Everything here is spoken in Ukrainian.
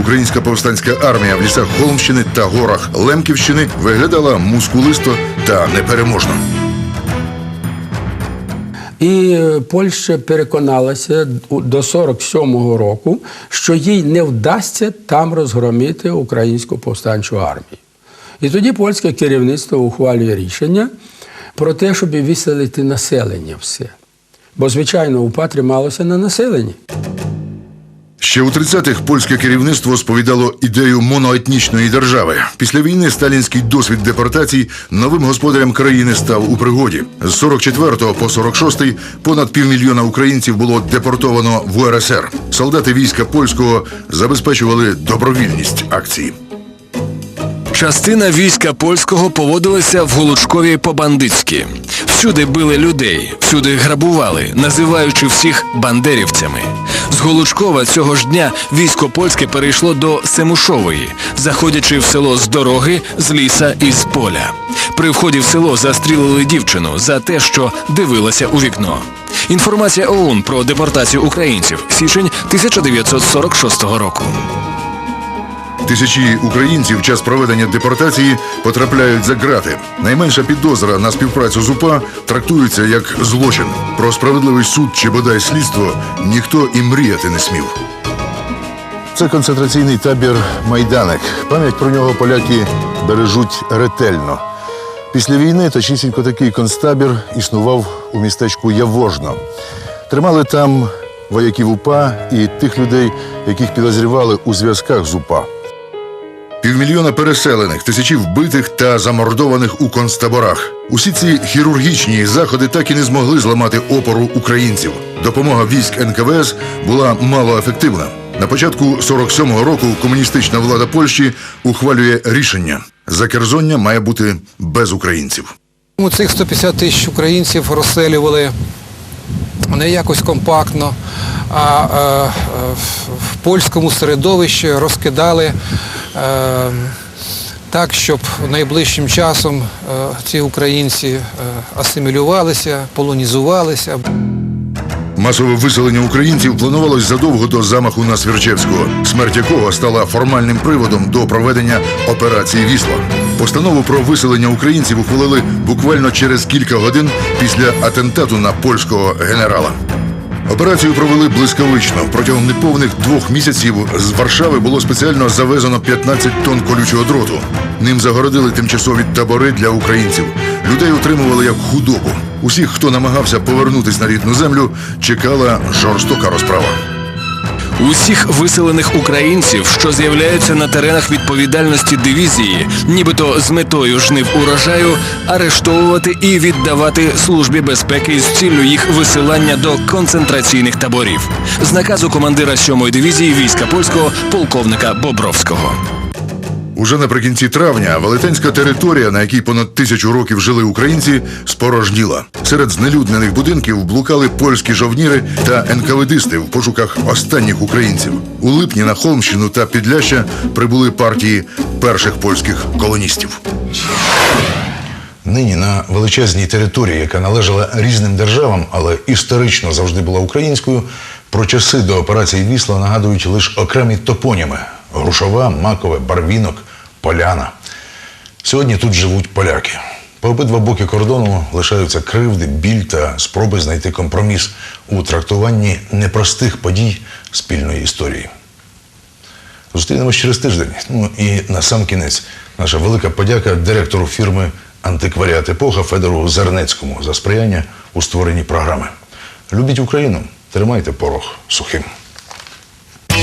Українська повстанська армія в лісах Холмщини та горах Лемківщини виглядала мускулисто та непереможно. І е, Польща переконалася до 47-го року, що їй не вдасться там розгромити українську повстанчу армію. І тоді польське керівництво ухвалює рішення про те, щоб виселити населення все. Бо, звичайно, УПА трималося на населенні. Ще у 30-х польське керівництво сповідало ідею моноетнічної держави. Після війни сталінський досвід депортацій новим господарям країни став у пригоді. З 44 по 46 понад півмільйона українців було депортовано в УРСР. Солдати війська польського забезпечували добровільність акції. Частина війська польського поводилася в Голучкові по-бандитськи. Всюди били людей, всюди грабували, називаючи всіх бандерівцями. З Голучкова цього ж дня військо польське перейшло до Семушової, заходячи в село з дороги, з ліса і з поля. При вході в село застрілили дівчину за те, що дивилася у вікно. Інформація ОУН про депортацію українців січень 1946 року. Тисячі українців в час проведення депортації потрапляють за ґрати. Найменша підозра на співпрацю з УПА трактується як злочин. Про справедливий суд чи бодай слідство ніхто і мріяти не смів. Це концентраційний табір Майданик. Пам'ять про нього поляки бережуть ретельно. Після війни точнісінько такий концтабір існував у містечку Явожно. Тримали там вояків УПА і тих людей, яких підозрювали у зв'язках з УПА. Півмільйона переселених, тисячі вбитих та замордованих у концтаборах. Усі ці хірургічні заходи так і не змогли зламати опору українців. Допомога військ НКВС була малоефективна. На початку 47-го року комуністична влада Польщі ухвалює рішення: закерзоння має бути без українців. Тому Цих 150 тисяч українців розселювали не якось компактно, а е, е, в- польському середовищі розкидали е, так, щоб найближчим часом ці українці асимілювалися, полонізувалися. Масове виселення українців планувалось задовго до замаху на Свірчевського, смерть якого стала формальним приводом до проведення операції Вісла. Постанову про виселення українців ухвалили буквально через кілька годин після атентату на польського генерала. Операцію провели блискавично. Протягом неповних двох місяців з Варшави було спеціально завезено 15 тонн колючого дроту. Ним загородили тимчасові табори для українців. Людей утримували як худобу. Усіх, хто намагався повернутись на рідну землю, чекала жорстока розправа. Усіх виселених українців, що з'являються на теренах відповідальності дивізії, нібито з метою жнив урожаю, арештовувати і віддавати службі безпеки з ціллю їх висилання до концентраційних таборів з наказу командира 7-ї дивізії війська польського полковника Бобровського. Уже наприкінці травня велетенська територія, на якій понад тисячу років жили українці, спорожніла. Серед знелюднених будинків блукали польські жовніри та НКВДисти в пошуках останніх українців. У липні на Холмщину та Підляща прибули партії перших польських колоністів. Нині на величезній території, яка належала різним державам, але історично завжди була українською, про часи до операції Вісла нагадують лише окремі топоніми: Грушова, Макове, Барвінок, Поляна. Сьогодні тут живуть поляки. По обидва боки кордону лишаються кривди, біль та спроби знайти компроміс у трактуванні непростих подій спільної історії. Зустрінемось через тиждень. Ну і на сам кінець наша велика подяка директору фірми Антикваріат Епоха Федору Зернецькому за сприяння у створенні програми. Любіть Україну, тримайте порох сухим.